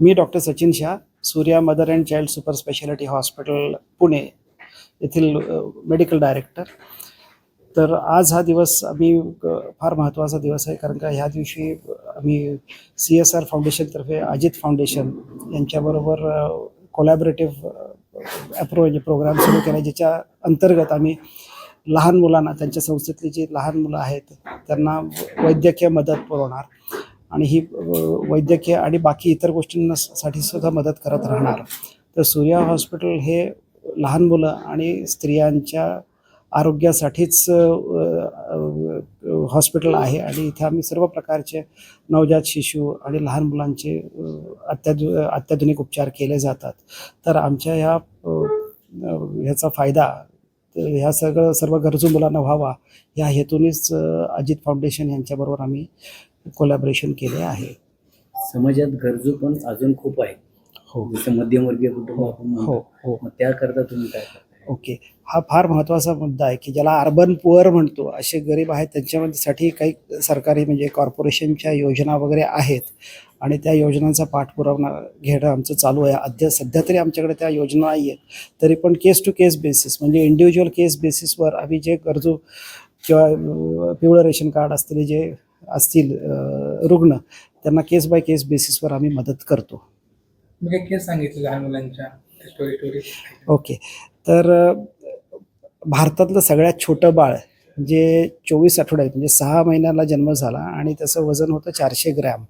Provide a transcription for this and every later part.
Me doctor Sachin Shah Surya mother and child super speciality hospital Pune येथील medical director. तर आज हा दिवस आम्ही फार महत्त्वाचा दिवस आहे कारण का ह्या दिवशी आम्ही सी एस आर फाउंडेशनतर्फे अजित फाउंडेशन यांच्याबरोबर कोलॅबरेटिव्ह अप्रो म्हणजे प्रोग्राम सुरू केला ज्याच्या अंतर्गत आम्ही लहान मुलांना त्यांच्या संस्थेतली जी लहान मुलं आहेत त्यांना वैद्यकीय मदत पुरवणार. आणि ही वैद्यकीय आणि बाकी इतर गोष्टींसाठी सुद्धा मदत करत राहणार. तर सूर्या हॉस्पिटल हे लहान मुलं आणि स्त्रियांच्या आरोग्यासाठीच हॉस्पिटल आहे आणि इथे आम्ही सर्व प्रकारचे नवजात शिशू आणि लहान मुलांचे अत्याधु अत्याधुनिक उपचार केले जातात. तर आमच्या ह्या ह्याचा फायदा ह्या सगळं सर्व गरजू मुलांना व्हावा या हेतूनेच अजित फाउंडेशन यांच्याबरोबर आम्ही कोलॅबरेशन केले आहे. समाजात गरजू पण अजून खूप आहेत. हो. जसं मध्यमवर्गीय कुटुंब आपण हो हो. मग त्याकरता तुम्ही काय ओके. हा फार महत्त्वाचा मुद्दा आहे की ज्याला अर्बन पुअर म्हणतो असे गरीब आहेत त्यांच्यासाठी काही सरकारी म्हणजे कॉर्पोरेशनच्या योजना वगैरे आहेत आणि त्या योजनांचा पाठपुरावा घेणं आमचं चालू आहे. अद्या सध्या तरी आमच्याकडे त्या योजना नाही आहेत. तरी पण केस टू केस बेसिस म्हणजे इंडिव्हिज्युअल केस बेसिसवर आम्ही जे गरजू किंवा पिवळं रेशन कार्ड असलेले जे असतील रुग्ण त्यांना केस बाय केस बेसिसवर आम्ही मदत करतो. मी केस सांगितली लहान मुलांच्या? Story story okay. तर भारतातलं सगळ्यात छोटं बाळ जे चोवीस आठवड्यात म्हणजे सहा महिन्याला जन्म झाला आणि त्याचं वजन होतं चारशे ग्रॅम.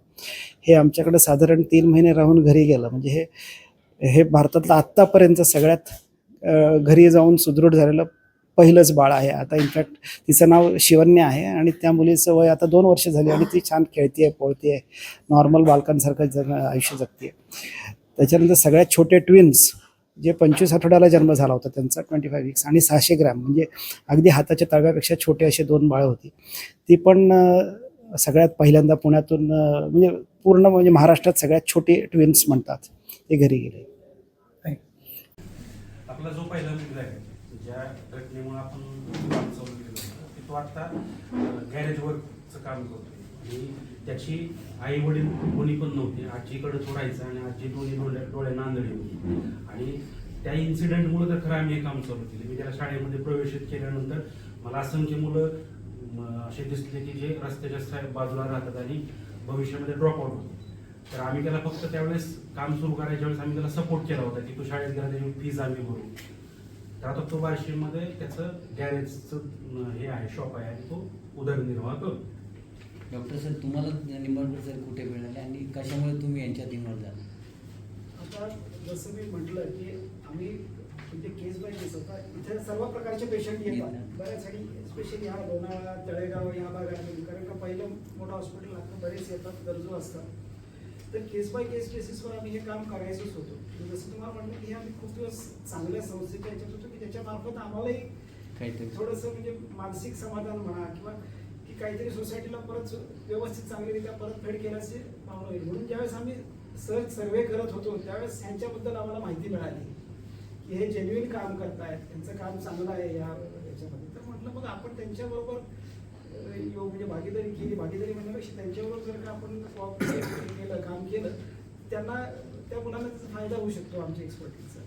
हे आमच्याकडे साधारण तीन महिने राहून घरी गेलं. म्हणजे हे हे भारतातलं आत्तापर्यंत सगळ्यात घरी जाऊन सुदृढ झालेलं पहिलंच बाळ आहे. आता इनफॅक्ट तिचं नाव शिवन्या आहे आणि त्या मुलीचं वय आता दोन वर्ष झाली आणि ती छान खेळते पोळते नॉर्मल बालकांसारखं जग आयुष्य जगते त्याच्यानंतर सगळ्यात छोटे ट्विन्स जे पंचवीस आठवड्याला जन्म झाला होता त्यांचा ट्वेंटी फाय वीक्स आणि सहाशे ग्रॅम. म्हणजे अगदी हाताच्या तळव्यापेक्षा छोटे असे दोन बाळं होती. ती पण सगळ्यात पहिल्यांदा पुण्यातून म्हणजे पूर्ण म्हणजे महाराष्ट्रात सगळ्यात छोटे ट्विन्स म्हणतात. ते घरी गेले. आपला जो पहिला मुलगा आहे ज्या घटनेमुळे आपण तो आता गॅरेज काम करतोय. आणि त्याची आई वडील कोणी पण नव्हते. आजीकडे सोडायचं आणि आजी दोन्ही डोळ्या डोळ्या नांदळी होती. आणि त्या इन्सिडेंटमुळे तर खरं आम्ही हे काम चालू केले. मी त्याला शाळेमध्ये प्रवेशित केल्यानंतर मला असंख्य मुलं असे दिसले की जे रस्त्याच्या बाजूला राहतात आणि भविष्यामध्ये ड्रॉप आउट होते तर आम्ही त्याला फक्त त्यावेळेस काम सुरू करायच्या वेळेस आम्ही त्याला सपोर्ट केला होता की तू शाळेत गेला त्याची फीज आम्ही भरू. तर आता तो बार्शीमध्ये त्याचं गॅरेजचं हे आहे शॉप आहे आणि तो उदरनिर्वाह करतो. डॉक्टर सर तुम्हाला निंबाळकर सर कुठे मिळाले आणि कशामुळे तुम्ही यांच्यात इन्व्हॉल्व झाला आता जसं मी म्हटलं की आम्ही म्हणजे केस बाय केस होता. इथे सर्व प्रकारचे पेशंट येतात. बऱ्याचसाठी स्पेशली ह्या लोणावळा तळेगाव या भागात कारण का पहिलं मोठं हॉस्पिटल लागतं बरेच येतात गरजू असतात. तर केस बाय केस बेसिसवर आम्ही हे काम करायचंच होतो. आणि जसं तुम्हाला म्हटलं की हे आम्ही खूप दिवस चांगल्या संस्थेच्या याच्यात होतो की त्याच्यामार्फत आम्हालाही काहीतरी. थोडंसं म्हणजे मानसिक समाधान म्हणा किंवा काहीतरी सोसायटीला परत व्यवस्थित चांगलीरित्या परतफेड केल्याची भावना होईल म्हणून ज्यावेळेस आम्ही सहज सर्वे करत होतो त्यावेळेस त्यांच्याबद्दल आम्हाला माहिती मिळाली. की हे जेन्युइन काम करतायत त्यांचं काम चांगलं आहे या याच्यामध्ये तर म्हटलं मग आपण त्यांच्याबरोबर योग म्हणजे भागीदारी केली भागीदारी म्हणण्यापेक्षा त्यांच्याबरोबर जर का आपण केलं काम केलं त्यांना त्या मुलांना त्याचा फायदा होऊ शकतो आमच्या एक्सपर्टीजचा